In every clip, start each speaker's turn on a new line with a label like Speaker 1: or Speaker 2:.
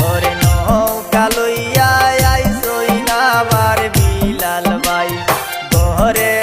Speaker 1: ওরে আইসই না বার বিলাল ভাই। ঘরে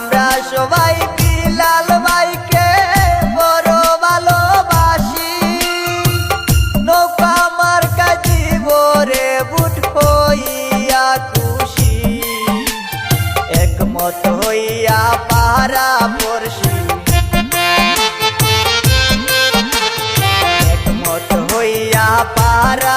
Speaker 1: আমরা সবাই বিলাল ভাইকে বড় ভালোবাসি? নৌকা আমার কাজী ভরে বুট হইয়া খুশি। একমত হইয়া পাহারা পড়শি একমত হইয়া পাহারা